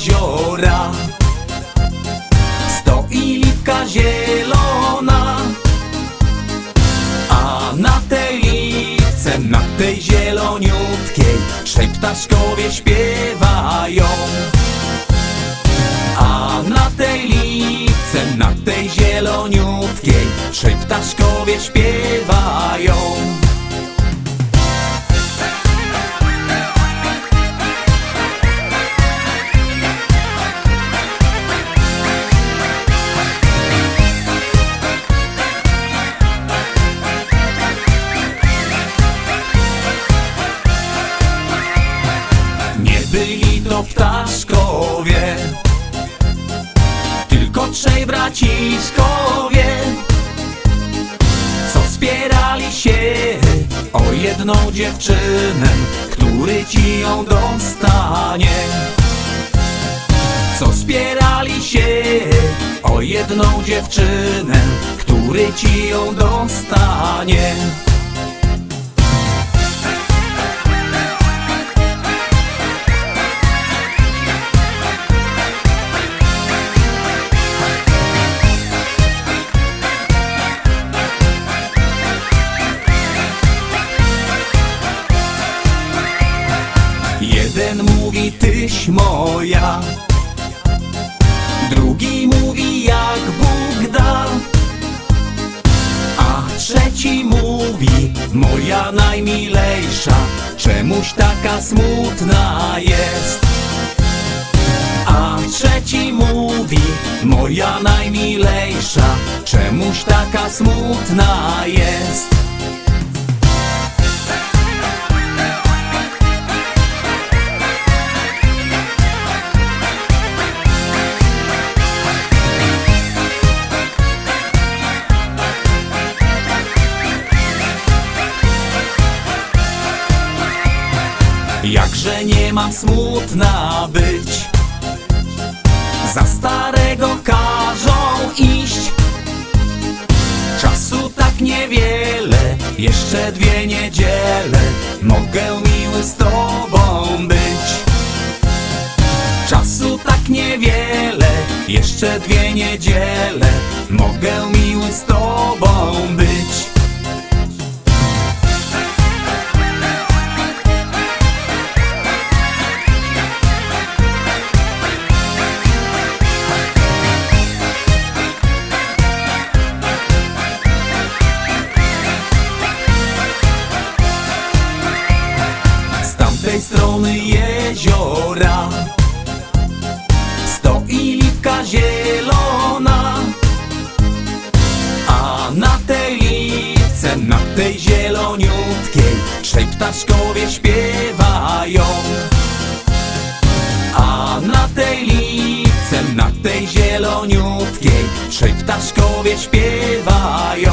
jeziora. Stoi lipka zielona A na tej lipce, na tej zieloniutkiej Trzej ptaszkowie śpiewają. A na tej byli to ptaszkowie. Tylko trzej braciszkowie Co spierali się o jedną dziewczynę Który ci ją dostanie. Co spierali się o jedną dziewczynę Który ci ją dostanie Jeden mówi tyś moja. Drugi mówi jak Bóg da. A trzeci mówi moja najmilejsza. Czemuś taka smutna jest. A trzeci mówi moja najmilejsza. Czemuś taka smutna jest Jakże nie mam smutna być? Za starego każą iść. Czasu tak niewiele Jeszcze dwie niedziele. Mogę miły z tobą być. Czasu tak niewiele Jeszcze dwie niedziele. Mogę miły z tobą być Tamtej strony jeziora. Stoi lipka zielona. A na tej lipce, na tej zieloniutkiej Trzej ptaszkowie śpiewają. A na tej lipce, na tej zieloniutkiej Trzej ptaszkowie śpiewają